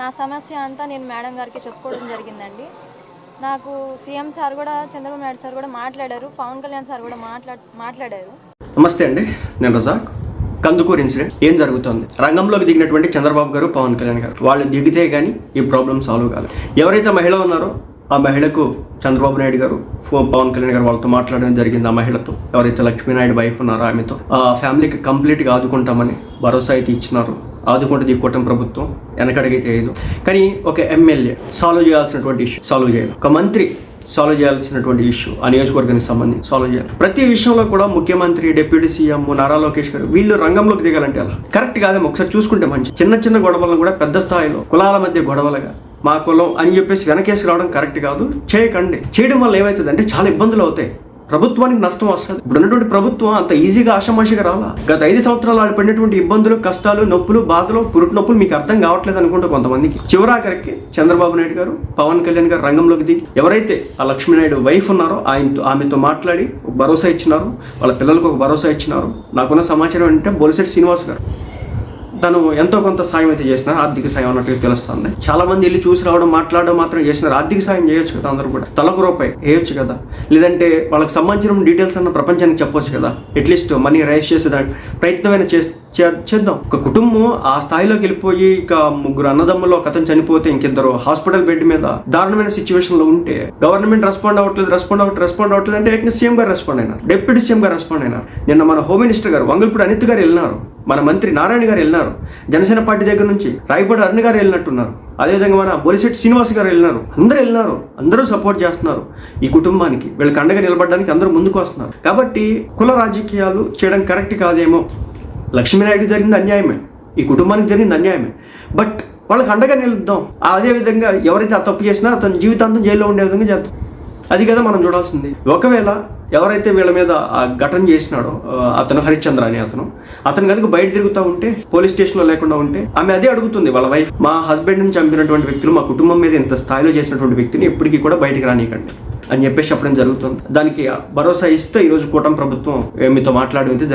నా సమస్య అంతా నేను మేడం గారికి చెప్పుకోవడం జరిగిందండి. నాకు సీఎం సార్ కూడా చంద్రబాబు నాయుడు సార్ కూడా మాట్లాడారు పవన్ కళ్యాణ్ సార్ కూడా మాట్లా మాట్లాడారు. నమస్తే అండి నేను రజాక్. కందుకూరు ఇన్సిడెంట్. ఏం జరుగుతోంది? రంగంలోకి దిగినటువంటి చంద్రబాబు గారు పవన్ కళ్యాణ్ గారు వాళ్ళు దిగితే కానీ ఈ ప్రాబ్లం సాల్వ్ కాలేదు. ఎవరైతే మహిళ ఉన్నారో ఆ మహిళకు చంద్రబాబు నాయుడు గారు పవన్ కళ్యాణ్ గారు వాళ్ళతో మాట్లాడడం జరిగింది. ఆ మహిళతో ఎవరైతే లక్ష్మీనాయుడు వైఫ్ ఉన్నారో ఆమెతో. ఆ ఫ్యామిలీకి కంప్లీట్గా ఆదుకుంటామని భరోసా అయితే ఇచ్చినారు. ఆదుకుంటుంది ఈ కూటమి ప్రభుత్వం వెనకడిగితే లేదు కానీ ఒక ఎమ్మెల్యే సాల్వ్ చేయాల్సినటువంటి ఇష్యూ సాల్వ్ చేయాలి. ఒక మంత్రి సాల్వ్ చేయాల్సినటువంటి ఇష్యూ ఆ నియోజకవర్గానికి సంబంధించి సాల్వ్ చేయాలి. ప్రతి విషయంలో కూడా ముఖ్యమంత్రి డిప్యూటీ సీఎం నారా లోకేష్ గారు వీళ్ళు రంగంలోకి దిగాలంటే అలా కరెక్ట్ కాదేమో ఒకసారి చూసుకుంటే మంచి చిన్న చిన్న గొడవలను కూడా పెద్ద స్థాయిలో కులాల మధ్య గొడవలుగా మా కులం అని చెప్పేసి వెనకేసి రావడం కరెక్ట్ కాదు. చేయకండి. చేయడం వల్ల ఏమవుతుందంటే చాలా ఇబ్బందులు అవుతాయి. ప్రభుత్వానికి నష్టం వస్తుంది. ఇప్పుడు ఉన్నటువంటి ప్రభుత్వం అంత ఈజీగా ఆషామాషిగా రాలా? గత ఐదు సంవత్సరాలు ఆడ పడినటువంటి ఇబ్బందులు కష్టాలు నొప్పులు బాధలు పురుటి నొప్పులు మీకు అర్థం కావట్లేదు అనుకుంటా కొంతమందికి. చివరాఖరికి చంద్రబాబు నాయుడు గారు పవన్ కళ్యాణ్ గారు రంగంలోకి దిగి ఎవరైతే ఆ లక్ష్మీనాయుడు వైఫ్ ఉన్నారో ఆయనతో ఆమెతో మాట్లాడి ఒక భరోసా ఇచ్చినారు వాళ్ళ పిల్లలకు ఒక భరోసా ఇచ్చినారు. నాకున్న సమాచారం ఏంటంటే బొలిసెట్ శ్రీనివాస్ గారు. తను ఎంతో కొంత సాయం అయితే చేసినారు ఆర్థిక సాయం అన్నట్టుగా తెలుస్తుంది. చాలా మంది వెళ్ళి చూసి రావడం మాట్లాడడం మాత్రం చేసినారు. ఆర్థిక సాయం చేయొచ్చు కదా అందరూ కూడా. తలకు రూపాయి వేయొచ్చు కదా. లేదంటే వాళ్ళకి సంబంధించిన డీటెయిల్స్ అన్న ప్రపంచానికి చెప్పొచ్చు కదా. అట్లీస్ట్ మనీ రైజ్ దాని ప్రయత్నమైన చేస్తే చేద్దాం ఒక కుటుంబం ఆ స్థాయిలోకి వెళ్ళిపోయి ఇక ముగ్గురు అన్నదమ్ములు ఒక అతను చనిపోతే ఇంకిద్దరు హాస్పిటల్ బెడ్ మీద దారుణమైన సిచ్యువేషన్లో ఉంటే గవర్నమెంట్ రెస్పాండ్ అవ్వట్లేదు రెస్పాండ్ అవ్వట్లేదు రెస్పాండ్ అవ్వట్లేదు అంటే ఏకంగా సీఎం గారు రెస్పాండ్ అయినారు. డిప్యూటీ సీఎం గారు రెస్పాండ్ అయినారు. నిన్న మన హోమ్ మినిస్టర్ గారు వంగల్పూడి అనిత్ గారు వెళ్ళినారు. మన మంత్రి నారాయణ గారు వెళ్ళినారు. జనసేన పార్టీ దగ్గర నుంచి రాయపూడి అరుణ్ గారు వెళ్ళినట్టున్నారు. అదేవిధంగా మన బొలిశెట్టి శ్రీనివాస్ గారు వెళ్ళినారు. అందరూ వెళ్ళినారు. అందరూ సపోర్ట్ చేస్తున్నారు ఈ కుటుంబానికి. వీళ్ళకి అండగా నిలబడడానికి అందరూ ముందుకు వస్తున్నారు. కాబట్టి కుల రాజకీయాలు చేయడం కరెక్ట్ కాదేమో. లక్ష్మీనాయుడు జరిగింది అన్యాయమే ఈ కుటుంబానికి జరిగింది అన్యాయమే. బట్ వాళ్ళకి అండగా నిలుద్దాం. అదే విధంగా ఎవరైతే ఆ తప్పు చేసినా అతని జీవితాంతం జైల్లో ఉండే విధంగా చేద్దాం అది కదా మనం చూడాల్సింది. ఒకవేళ ఎవరైతే వీళ్ళ మీద ఆ ఘటన చేసినాడో అతను హరిశ్చంద్ర అని అతను అతను కనుక బయట తిరుగుతూ ఉంటే పోలీస్ స్టేషన్లో లేకుండా ఉంటే ఆమె అదే అడుగుతుంది వాళ్ళ వైఫ్ మా హస్బెండ్ని చంపినటువంటి వ్యక్తులు మా కుటుంబం మీద ఇంత స్థాయిలో చేసినటువంటి వ్యక్తిని ఎప్పటికీ కూడా బయటికి రానియకండి. అని చెప్పేసి చెప్పడం జరుగుతుంది. దానికి భరోసా ఇస్తే ఈరోజు కూటమి ప్రభుత్వం మీతో మాట్లాడడం అయితే